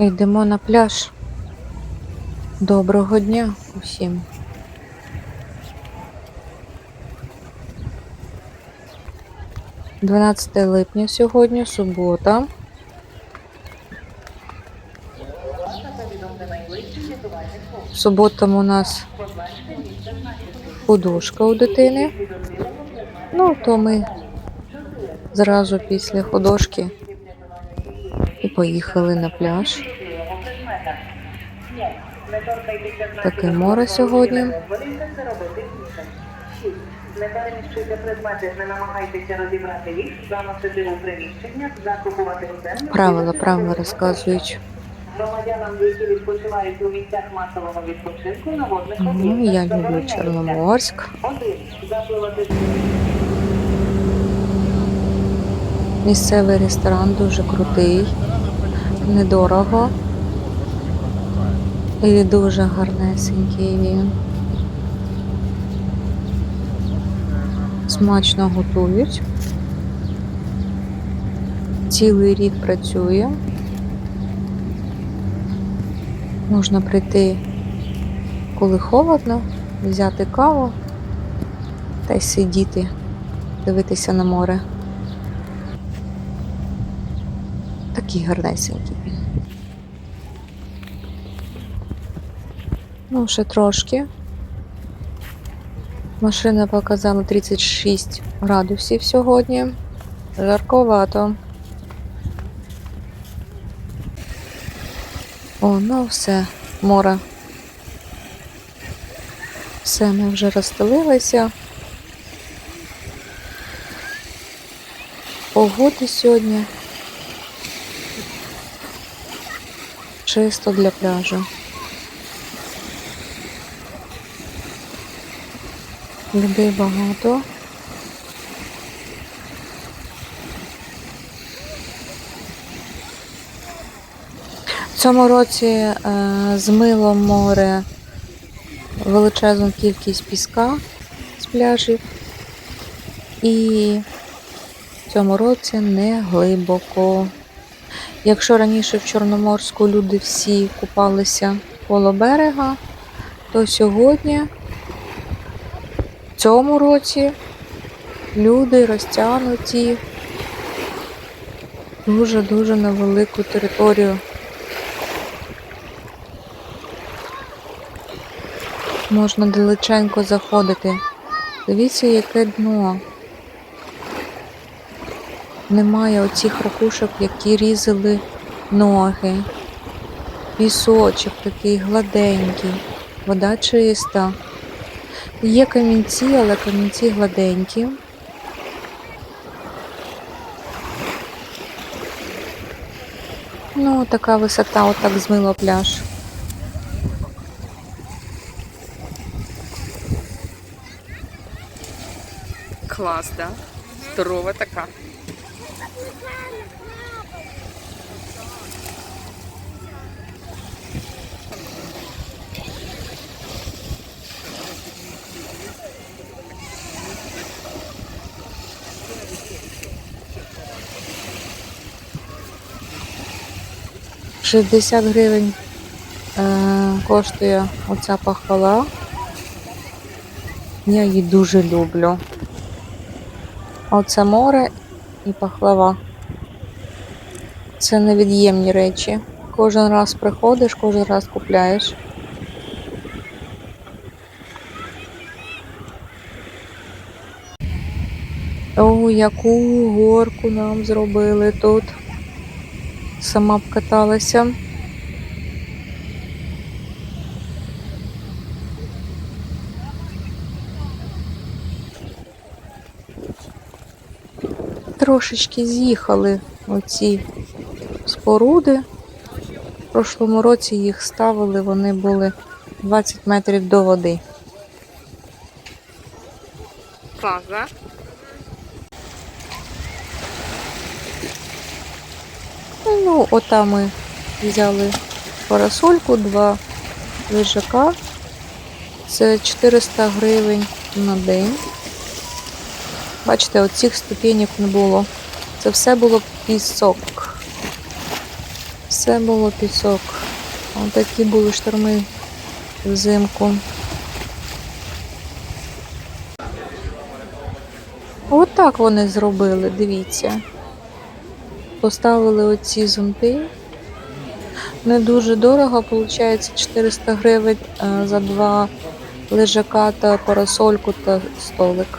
Йдемо на пляж. Доброго дня усім. Дванадцяте липня сьогодні, субота. Суботам у нас художка у дитини. Ну, то ми зразу після художки поїхали на пляж. Таке море сьогодні. Правила, правила розказують. Громадянам, які відпочивають у місцях масового відпочинку на водних Ну, я люблю. Чорноморськ. Місцевий ресторан дуже крутий, недорого. І дуже гарнесенький він. Смачно готують. Цілий рік працює. Можна прийти, коли холодно, взяти каву та й сидіти, дивитися на море. Такий гарнесенький. Ну, ще трошки. Машина показала 36 градусів сьогодні. Жарковато. О, ну все, море. Все, ми вже розстелилися. Погоди сьогодні. Чисто для пляжу. Людей багато. В цьому році е, змило море величезну кількість піска з пляжів. І в цьому році не глибоко. Якщо раніше в Чорноморську люди всі купалися коло берега, то сьогодні, в цьому році, люди розтягнуті дуже-дуже на велику територію. Можна далеченько заходити. Дивіться, яке дно. Немає оцих ракушок, які різали ноги. Пісочок такий гладенький, вода чиста. Є камінці, але камінці гладенькі. Ну, така висота, отак змила пляж. Клас, да? Здорова така. — 60 гривень е, коштує оця пахвала. Я її дуже люблю. Оце море і пахлава. Це невід'ємні речі. Кожен раз приходиш, кожен раз купляєш. О, яку горку нам зробили тут. Сама б каталася. Трошечки з'їхали оці споруди. В прошлому році їх ставили, вони були 20 метрів до води. Клас, да? Ну, ота ми взяли парасольку, два лежака. Це 400 гривень на день. Бачите, оцих ступенек не було. Це все було пісок. Все було пісок. Отакі були шторми взимку. Отак вони зробили, дивіться. Поставили оці зонти. Не дуже дорого, виходить 400 гривень е, за два лежака та парасольку та столик.